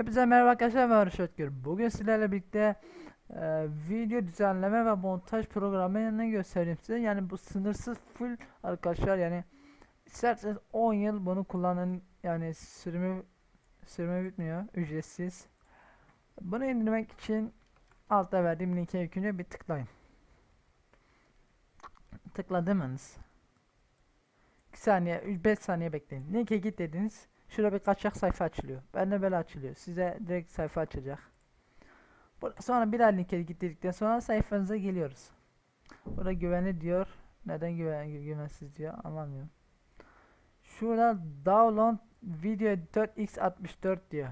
Hepinize merhaba arkadaşlar ben Barış Özgür. Bugün sizlerle birlikte e, video düzenleme ve montaj programını göstereyim size. Yani bu sınırsız full arkadaşlar yani isterseniz 10 yıl bunu kullanın yani sürümü sürümü bitmiyor ücretsiz. Bunu indirmek için altta verdiğim linke ilk önce bir tıklayın. Tıkladınız. 2 saniye 5 saniye bekleyin. Linke git dediniz. Şurada bir kaçak sayfa açılıyor. Bende böyle açılıyor. Size direkt sayfa açacak. Sonra bir linke git dedikten sonra sayfanıza geliyoruz. Burada güvenli diyor. Neden güven güvensiz diyor anlamıyorum. Şurada download video editor x64 diyor.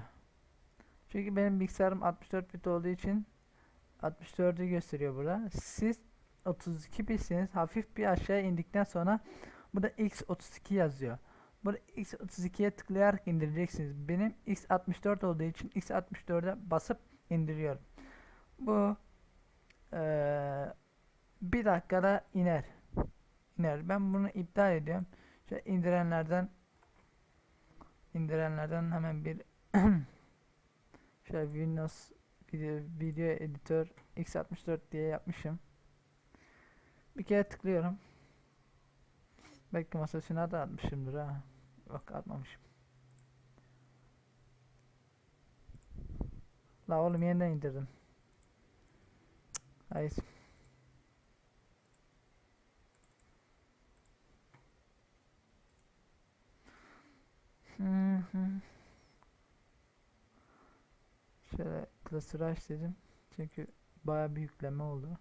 Çünkü benim bilgisayarım 64 bit olduğu için 64'ü gösteriyor burada. Siz 32 bitseniz hafif bir aşağıya indikten sonra burada x32 yazıyor. Burada x32'ye tıklayarak indireceksiniz. Benim x64 olduğu için x64'e basıp indiriyorum. Bu eee, bir dakikada iner. iner. Ben bunu iptal ediyorum. Şöyle indirenlerden indirenlerden hemen bir şöyle Windows video, video editör x64 diye yapmışım. Bir kere tıklıyorum. Belki masasına da atmışımdır ha. Bak atmamışım. La oğlum yeniden indirdim. Hayır. Şöyle klasörü aç dedim. Çünkü baya bir yükleme oldu.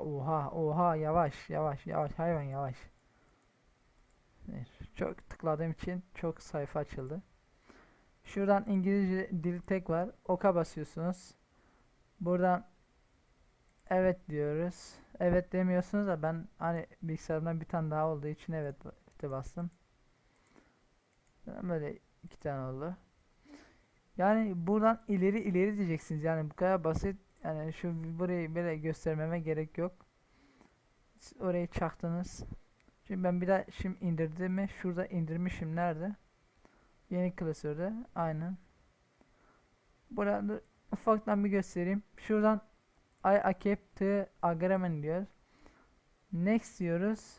Oha oha yavaş yavaş yavaş hayvan yavaş. Çok tıkladığım için çok sayfa açıldı. Şuradan İngilizce dil tek var. Oka basıyorsunuz. Buradan evet diyoruz. Evet demiyorsunuz da ben hani bilgisayarımdan bir tane daha olduğu için evet de bastım. Böyle iki tane oldu. Yani buradan ileri ileri diyeceksiniz. Yani bu kadar basit. Yani şu burayı böyle göstermeme gerek yok. Siz orayı çaktınız. Şimdi ben bir daha şimdi indirdim mi? Şurada indirmişim. Nerede? Yeni klasörde. Aynen. Burada ufaktan bir göstereyim. Şuradan I accept the agreement diyor. Next diyoruz.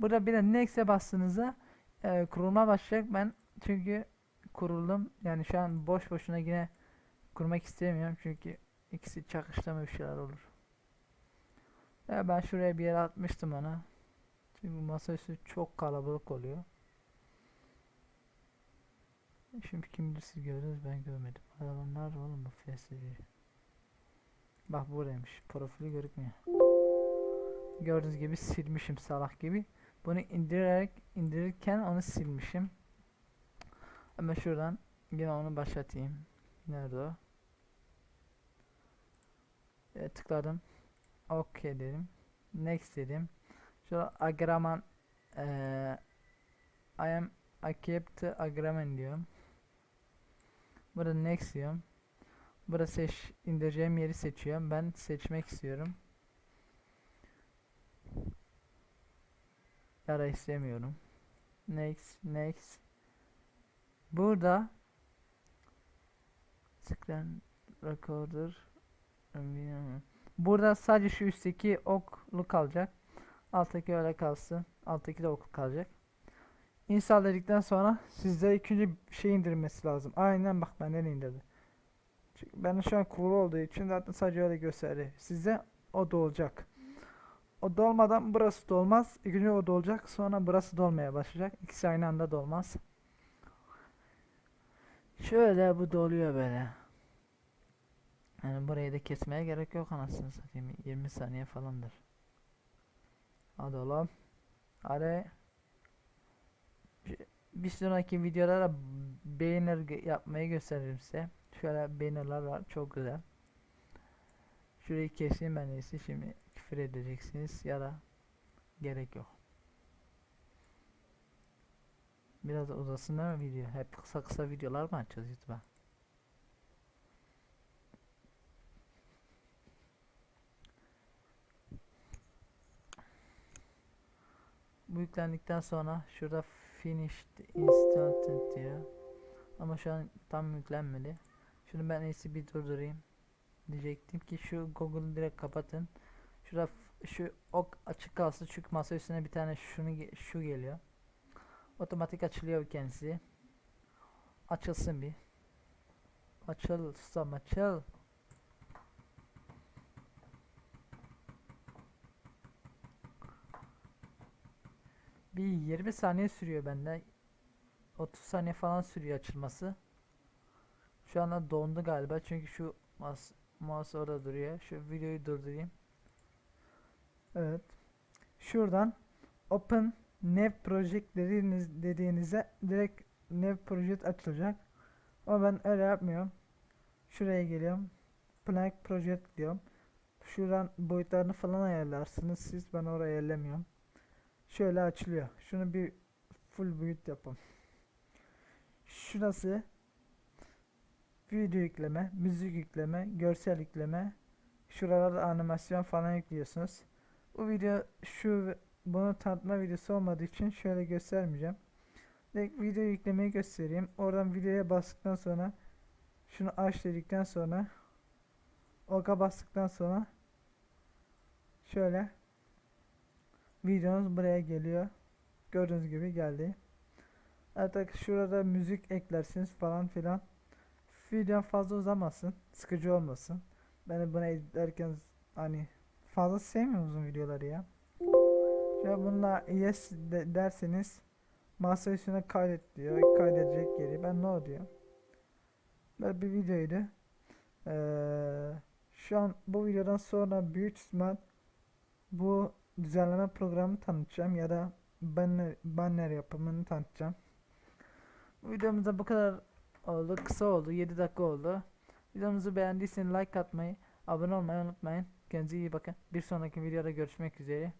Burada bir de next'e bastığınızda e, kurulma başlayacak. Ben çünkü kuruldum. Yani şu an boş boşuna yine kurmak istemiyorum. Çünkü ikisi çakıştırma bir şeyler olur. Ya ben şuraya bir yere atmıştım ona. Çünkü masaüstü çok kalabalık oluyor. Şimdi kim bilir siz gördünüz ben görmedim. Adamlar oğlum bu FSD? Bak buradaymış. Profili gözükmüyor. Gördüğünüz gibi silmişim salak gibi. Bunu indirerek indirirken onu silmişim. Ama şuradan yine onu başlatayım. Nerede o? E, tıkladım. OK dedim. Next dedim. Şu agreement eee I am accept agreement diyorum. Burada next diyorum. Burada seç indireceğim yeri seçiyorum. Ben seçmek istiyorum. Ya da istemiyorum. Next, next. Burada screen recorder. Burada sadece şu üstteki oklu kalacak. Alttaki öyle kalsın. Alttaki de oklu kalacak. Install dedikten sonra sizde ikinci şey indirmesi lazım. Aynen bak benden indirdi. Çünkü ben şu an kurulu olduğu için zaten sadece öyle gösterdi. Size o da olacak. O dolmadan burası dolmaz. İlk önce o dolacak. Sonra burası dolmaya başlayacak. İkisi aynı anda dolmaz. Şöyle bu doluyor böyle. Yani burayı da kesmeye gerek yok anasını satayım. 20 saniye falandır. Hadi oğlum. Hadi. Bir- sonraki videolarda banner yapmayı gösteririm size. Şöyle bannerlar var. Çok güzel. Şurayı keseyim ben iyisi. Şimdi küfür edeceksiniz ya da gerek yok. Biraz uzasın mi video? Hep kısa kısa videolar mı açacağız YouTube'a? Bu yüklendikten sonra şurada finished installed diyor. Ama şu an tam yüklenmedi. Şunu ben en iyisi bir durdurayım. Diyecektim ki şu Google'ı direkt kapatın. Şurada şu ok açık kalsın çünkü masa üstüne bir tane şunu şu geliyor. Otomatik açılıyor kendisi. Açılsın bir. Açıl açıl. Bir 20 saniye sürüyor bende. 30 saniye falan sürüyor açılması. Şu anda dondu galiba çünkü şu mas mouse orada duruyor. Şu videoyu durdurayım. Evet. Şuradan Open Nav Project dediğiniz, dediğinizde direkt Nav Project açılacak. Ama ben öyle yapmıyorum. Şuraya geliyorum. Plank Project diyorum. Şuradan boyutlarını falan ayarlarsınız siz. Ben oraya ayarlamıyorum. Şöyle açılıyor. Şunu bir full boyut yapalım. Şurası video yükleme, müzik yükleme, görsel yükleme. Şuralarda animasyon falan yüklüyorsunuz. Bu video şu bunu tanıtma videosu olmadığı için şöyle göstermeyeceğim. Direkt video yüklemeyi göstereyim. Oradan videoya bastıktan sonra şunu aç dedikten sonra oka bastıktan sonra şöyle videonuz buraya geliyor. Gördüğünüz gibi geldi. Artık şurada müzik eklersiniz falan filan. Video fazla uzamasın. Sıkıcı olmasın. Ben bunu editlerken hani fazla sevmiyorum uzun videoları ya. Ya bununla yes de- derseniz masa üstüne kaydet diyor. Kaydedecek geri. Ben ne diyor? Böyle bir videoydu. Ee, şu an bu videodan sonra büyük ihtimal bu düzenleme programını tanıtacağım ya da banner, banner yapımını tanıtacağım. Videomuzda bu kadar oldu. Kısa oldu. 7 dakika oldu. Videomuzu beğendiyseniz like atmayı, abone olmayı unutmayın. Kendinize iyi bakın. Bir sonraki videoda görüşmek üzere.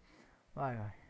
Bay bay.